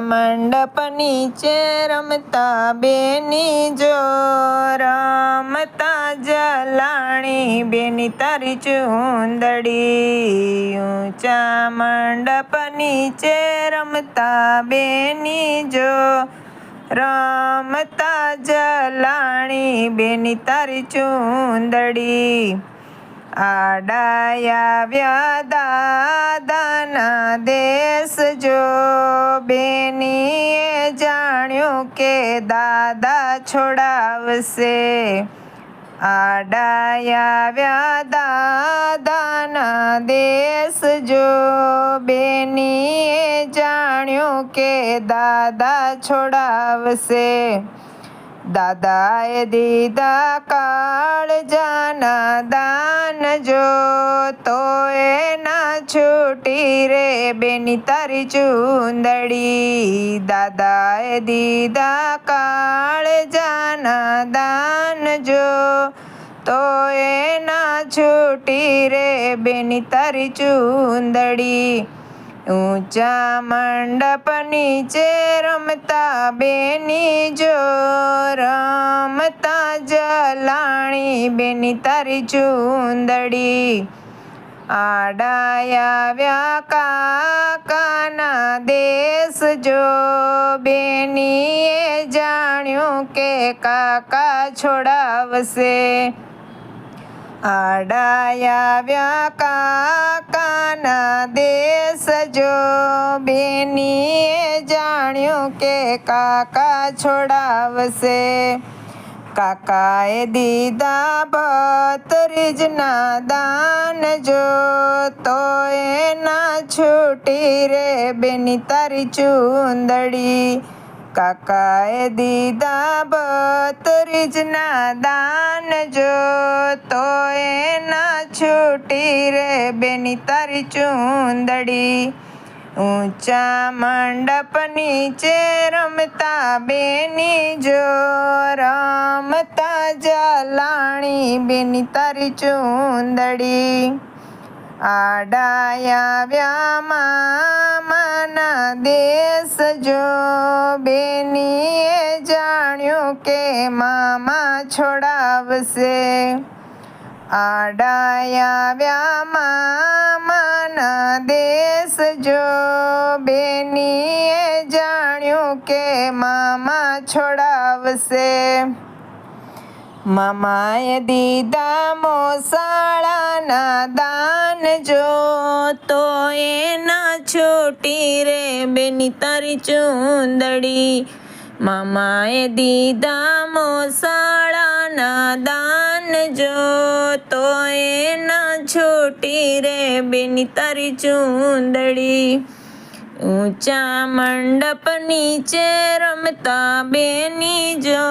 મંડપ નીચે રમતા બેની જો રમતા જલાણી બેની તારી ચુંદડી. ઊંચા મંડપ નીચે રમતા બેની જો રમતા જલાણી બેની તારી ચુંદડી. આડાયા દાદાના દેશ જો બેનીએ જાણ્યું કે દાદા છોડાવશે આડાયા દાદાના દેશ જો બેનીએ જાણ્યું કે દાદા છોડાવશે દાદાએ દીધા કાળજાના બેની તારી ચુંદડી, દાદાએ દીધા કાળજાના દાન જો. તો એના છૂટી રે બેની તારી ચુંદડી. ઊંચા મંડપ નીચે રમતા બેની જો. રમતા જલાણી બેની તારી ચુંદડી. આડાયા કાકાના દેશ જો બેનીએ જાણ્યું કે કાકા છોડાવશે આડાયા કાકાના દેશ જો બેનીએ જાણ્યું કે કાકા છોડાવશે કાકાએ દીધા ભત્રીજના દાન જો તો એના છૂટી રે બેની તારી ચુંદડી. કાકાએ દીધા ભત્રીજના દાન જો તો એના છૂટી રે બેની તારી ચુંદડી. ઊંચા મંડપ નીચે રમતા બેની જો રમતા જલાણી બેની તારી ચુંદડી. આડાયા મામાના દેશ જો બેનીએ જાણ્યું કે મામા છોડાવશે. આડાયા મામાના દેશ જો બેનીએ જાણ્યું કે મામા છોડાવશે. મામાએ દીધા મોસાળાના દાન જો, તો એના છોટી રે બેની તારી ચુંદડી. મામાએ દીધા મોસાળાના દાન જો, તો એના છૂટી રે બેની તારી ચુંદડી. ઊંચા મંડપ નીચે રમતા બેની જો,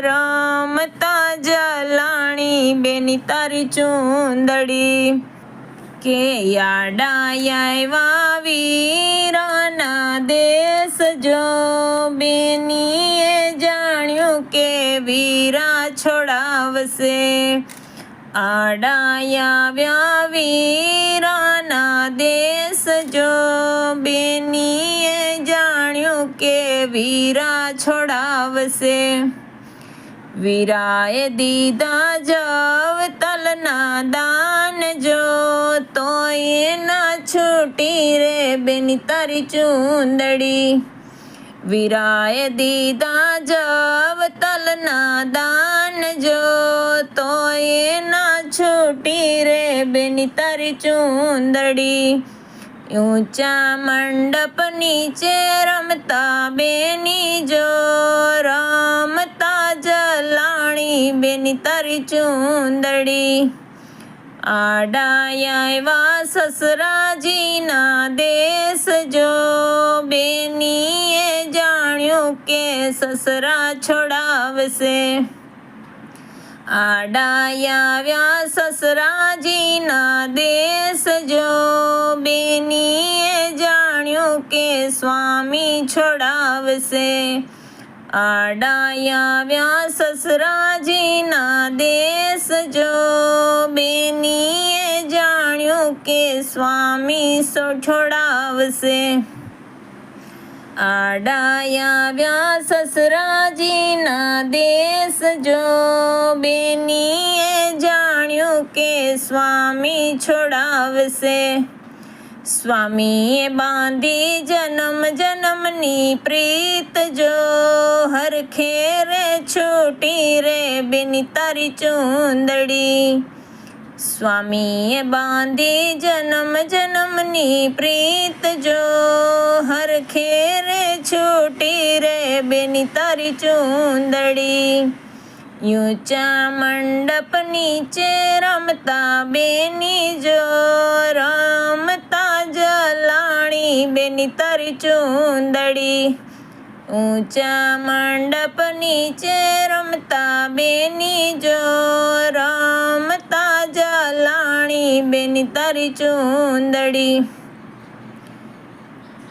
રમતા જલાણી બેની તારી ચુંદડી. કે યાડાયા વીરાના દેશ જો બેનીએ જાણ્યું કે વીરા છોડાવશે આડાયા વીરાના દેશ જો બેનીએ જાણ્યું કે વીરા છોડાવશે વીરાએ દીધા જવ તલના દાન જો તો એના છૂટી રે બેની તારી ચુંદડી. વીરાએ દીધા જવ તલના દાન જો તો એના છૂટી રે બેની તારી ચુંદડી. ઊંચા મંડપ નીચે રમતા બેની જો રમતા જલાણી બેની તારી ચુંદડી. આડાયા સસરાજીના દેશ જો બેનીએ જાણ્યું કે સસરા છોડાવશે આડાયા સસરાજીના દેશ જો બેનીએ જાણ્યું કે સ્વામી છોડાવશે આડાયા સસરાજીના દેશ જો બેનીએ જાણ્યું કે સ્વામી સો છોડાવશે આડાયા સસરાજીના દેશ જો બેનીએ જાણ્યું કે સ્વામી છોડાવશે સ્વામીએ બાંધી જન્મ જન્મની પ્રીત જો હરખે રે છૂટી રે બેની તારી ચૂંદડી. સ્વામીએ બાંધી જન્મ જન્મની પ્રીત જો હરખે રે છૂટી રે બેની તારી ચૂંદડી. ઊંચા મંડપ નીચે રમતા બેની જો રમતા જલાણી બેની તારી ચૂંદડી. ઊંચા મંડપ નીચે રમતા બેની જો રમતા જલાણી બેની તારી ચૂંદડી.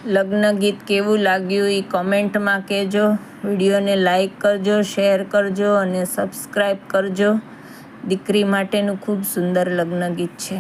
લગ્ન ગીત કેવું લાગ્યું એ કોમેન્ટમાં કહેજો. વિડીયોને લાઈક કરજો, શેર કરજો અને સબસ્ક્રાઈબ કરજો. દીકરી માટેનું ખૂબ સુંદર લગ્ન ગીત છે.